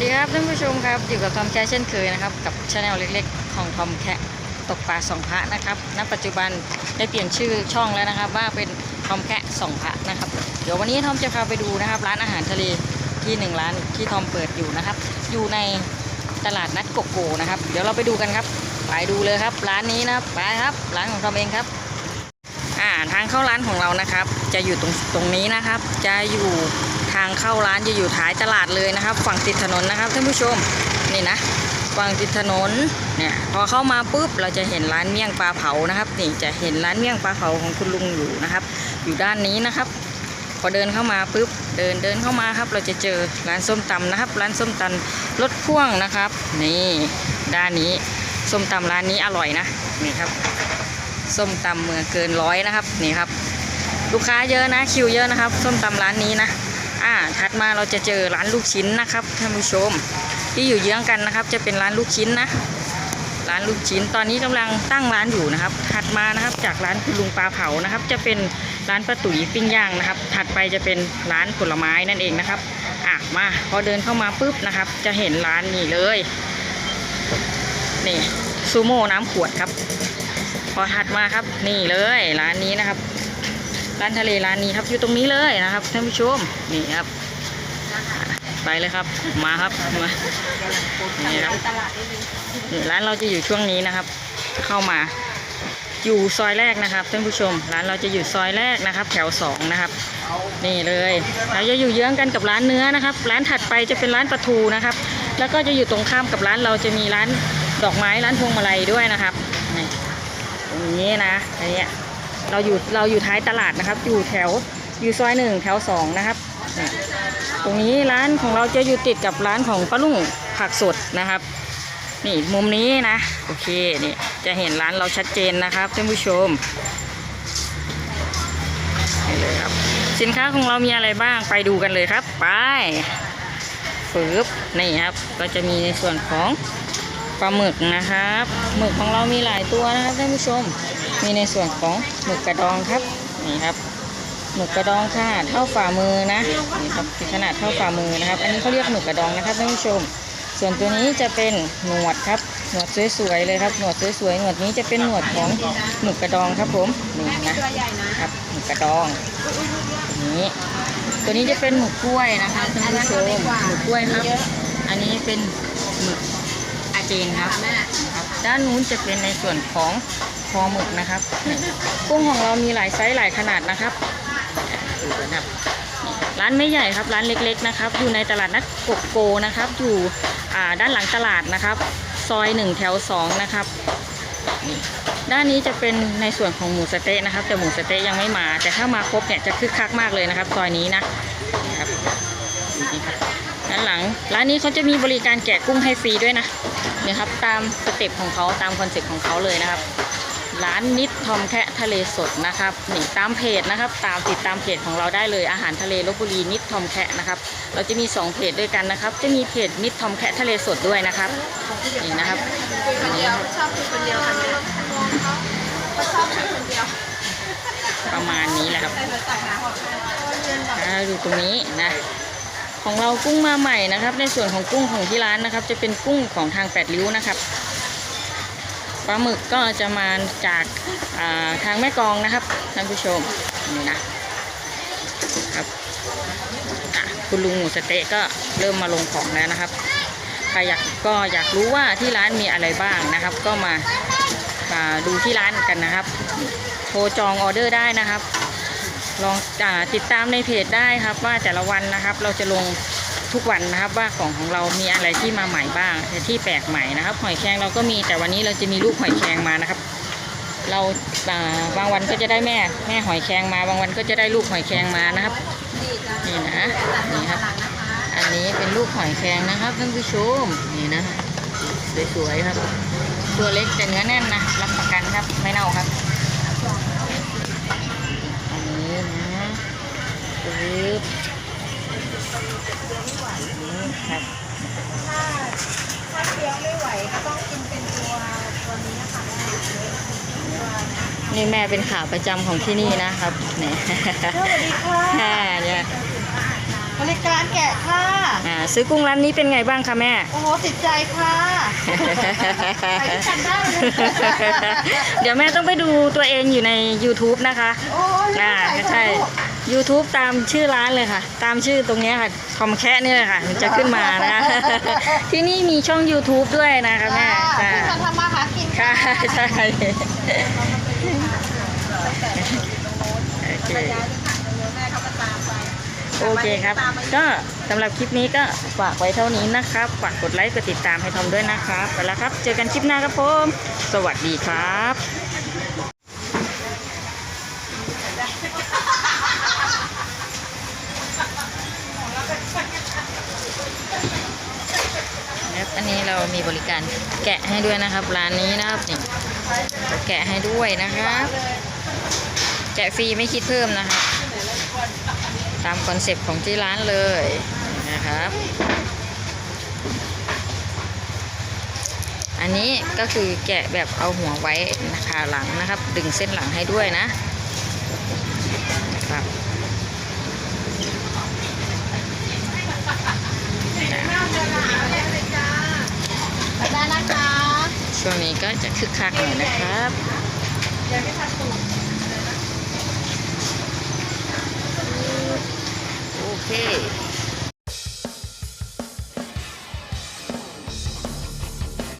สดีครับท่านผู้ชมครับอยู่กับทอมแคเช่นเคยนะครับ กับช anel เล็กๆ ของทอมแคตกปลาสองพระนะครับณปัจจุบันได้เปลี่ยนชื่อช่องแล้วนะครับ ว่าเป็นทอมแคสองพระนะครับ เดี๋ยววันนี้ทอมจะพาไปดูนะครับ ร้านอาหารทะเลที่หนึ่งร้านที่ทอมเปิดอยู่นะครับ อยู่ในตลาดนัดโกโก้นะครับ เดี๋ยวเราไปดูกันครับ ไปดูเลยครับ ร้านนี้นะครับไปครับร้านของทอมเองครับอ่าทางเข้าร้านของเรานะครับ จะอยู่ตรงตรงนี้นะครับ จะอยู่างเข้าร้านจะอยู่ท้ายตลาดเลยนะครับ ฝั่งติดถนนนะครับท่านผู้ชมนี่นะฝั่งติดถนนเนี่ยพอเข้ามาปุ๊บเราจะเห็นร้านเมี่ยงปลาเผานะครับ นี่จะเห็นร้านเมี่ยงปลาเผาของคุณลุงอยู่นะครับ อยู่ด้านนี้นะครับ พอเดินเข้ามาปุ๊บเดินเดินเข้ามาครับ เราจะเจอร้านส้มตำนะครับ ร้านส้มตำรถพ่วงนะครับ นี่ด้านนี้ส้มตำร้านนี้อร่อยนะนี่ครับส้มตำเมืองเกินร้อยนะครับนี่ครับ ลูกค้าเยอะนะคิวเยอะนะครับ ส้มตำร้านนี้นะ ถัดมาเราจะเจอร้านลูกชิ้นนะครับท่านผู้ชม ที่อยู่เยื้องกันนะครับ จะเป็นร้านลูกชิ้นนะร้านลูกชิ้นตอนนี้กำลังตั้งร้านอยู่นะครับ ถัดมานะครับจากร้านคุณลุงปลาเผานะครับ จะเป็นร้านป้าตุ๋ยปิ้งย่างนะครับ ถัดไปจะเป็นร้านผลไม้นั่นเองนะครับอะมาพอเดินเข้ามาปุ๊บนะครับ จะเห็นร้านนี้เลยนี่ซูโม่น้ำขวดครับ พอถัดมาครับนี่เลยร้านนี้นะครับ ร้านทะเลร้านนี้ครับอยู่ตรงนี้เลยนะครับท่านผู้ชมนี่ครับ ไปเลยครับมาครับมานี่ครับร้านเราจะอยู่ช่วงนี้นะครับ เข้ามาอยู่ซอยแรกนะครับท่านผู้ชม ร้านเราจะอยู่ซอยแรกนะครับ แถวสองนะครับ นี่เลยเราจะอยู่เยื้องกันกับร้านเนื้อนะครับ ร้านถัดไปจะเป็นร้านปลาทูนะครับ แล้วก็จะอยู่ตรงข้ามกับร้านเราจะมีร้านดอกไม้ร้านพวงมาลัยด้วยนะครับนี่ตรงนี้นะอันเนี้ย เราอยู่เราอยู่ท้ายตลาดนะครับ อยู่แถวอยู่ซอยหนึ่งแถวสองนะครับ ตรงนี้ร้านของเราจะอยู่ติดกับร้านของป้าลุงผักสดนะครับ นี่มุมนี้นะ โอเคนี่จะเห็นร้านเราชัดเจนนะครับท่านผู้ชมนี่เลยครับ สินค้าของเรามีอะไรบ้างไปดูกันเลยครับ ไปฟืบนี่ครับ ก็จะมีในส่วนของปลาหมึกนะครับหมึกของเรามีหลายตัวนะครับท่านผู้ชม มีในส่วนของหมึกกระดองครับนี่ครับหมึกกระดองค่ะเท่าฝ่ามือนะนี่ครับขนาดเท่าฝ่ามือนะครับ อันนี้เขาเรียกหมึกกระดองนะครับท่านผู้ชม ส่วนตัวนี้จะเป็นหนวดครับหนวดสวยๆเลยครับหนวดสวยๆหนวดนี้จะเป็นหนวดของหมึกกระดองครับผมนี่นะครับหมึกกระดองนี้ตัวนี้จะเป็นหมึกกล้วยนะคะท่านผู้ชมหมึกกล้วยครับ อันนี้เป็นหมึก เจนครับครับด้านนู้นจะเป็นในส่วนของคอหมึกนะครับกุ้งของเรามีหลายไซส์หลายขนาดนะครับดูกันครับนี่ร้านไม่ใหญ่ครับร้านเล็กๆนะครับ อยู่ในตลาดนัดกกโกนะครับ อยู่อ่าด้านหลังตลาดนะครับ ซอยหนึ่งแถวสองนะครับนี่ด้านนี้จะเป็นในส่วนของหมูสะเต๊ะนะครับ แต่หมูสะเต๊ะยังไม่มา แต่ถ้ามาครบเนี่ยจะคึกคักมากเลยนะครับ ซอยนี้นะนี่ครับนี่ครับด้านหลังร้านนี้เขาจะมีบริการแกะกุ้งให้ฟรีด้วยนะ เนี่ยครับตามสเต็ปของเขาตามคอนเซ็ปต์ของเขาเลยนะครับ ร้านนิดทอมแคะทะเลสดนะครับนี่ตามเพจนะครับ ตามติดตามเพจของเราได้เลยอาหารทะเลลบบุรีนิดทอมแคะนะครับ เราจะมีสองเพจด้วยกันนะครับ จะมีเพจนิดทอมแคะทะเลสดด้วยนะครับนี่นะครับอันนี้ชอบกินคนเดียวกันเนี่ยเขาชอบกินคนเดียวประมาณนี้แหละครับใส่มาใส่หาหอดเรียนแบบอ่าดูตรงนี้นะ ของเรากุ้งมาใหม่นะครับ ในส่วนของกุ้งของที่ร้านนะครับ จะเป็นกุ้งของทางแปดริ้วนะครับปลาหมึกก็จะมาจากาทางแม่กองนะครับท่านผู้ชมนี่นะครับคุณลุงหมูสเต๊ะก็เริ่มมาลงของแล้วนะครับใครอยากก็อยากรู้ว่าที่ร้านมีอะไรบ้างนะครับ ก็มาาดูที่ร้านกันนะครับโทรจองออเดอร์ได้นะครับ ลองอติดตามในเพจได้ครับ ว่าแต่ละวันนะครับ เราจะลงทุกวันนะครับว่าของของเรามีอะไรที่มาใหม่บ้างแต่ที่แปลกใหม่นะครับ หอยแครงเราก็มีแต่วันนี้เราจะมีลูกหอยแครงมานะครับ เราอ่าบางวันก็จะได้แม่แม่หอยแครงมา บางวันก็จะได้ลูกหอยแครงมานะครับนี่นะนี่ครับ อันนี้เป็นลูกหอยแครงนะครับท่านผู้ชมนี่นะสวยๆครับ ตัวเล็กแต่เนื้อแน่นนะรับประกันครับไม่เน่าครับ อันนี้นะ ปึ๊บนี่ครับถ้าถ้าเคี้ยวไม่ไหวก็ต้องกินเป็นตัวตัวนี้ค่ะนี่แม่เป็นขาประจำของที่นี่นะครับเนี่ยสวัสดีค่ะค่ะเนี่ยบริการแกะค่ะอ่าซื้อกุ้งร้านนี้เป็นไงบ้างคะแม่ โอ้โหติดใจค่ะไปด้วยกันได้เลยเดี๋ยวแม่ต้องไปดูตัวเองอยู่ใน YouTube นะคะ โอ้ยอ่าไม่ใช่ลูก YouTube ตามชื่อร้านเลยค่ะ ตามชื่อตรงเนี้ยค่ะทอมแคะนี่เลยค่ะมันจะขึ้นมานะคะที่นี่มีช่อง YouTube ด้วยนะคะแม่ค่ะค่ะที่มาทำมาหากินค่ะใช่โอเคโอเคครับ ก็สำหรับคลิปนี้ก็ฝากไว้เท่านี้นะครับ ฝากกดไลค์กดติดตามให้ทอมด้วยนะครับไปแล้วครับ เจอกันคลิปหน้าครับผม สวัสดีครับ มีบริการแกะให้ด้วยนะครับ ร้านนี้นะครับนี่แกะให้ด้วยนะครับแกะฟรีไม่คิดเพิ่มนะครับตามคอนเซปต์ของที่ร้านเลยนะครับ อันนี้ก็คือแกะแบบเอาหัวไว้นะคะหลังนะครับ ดึงเส้นหลังให้ด้วยนะนะครับ ได้นะคะช่วงนี้ก็จะคึกคักหน่อยนะครับยังไม่ทันตูโอเค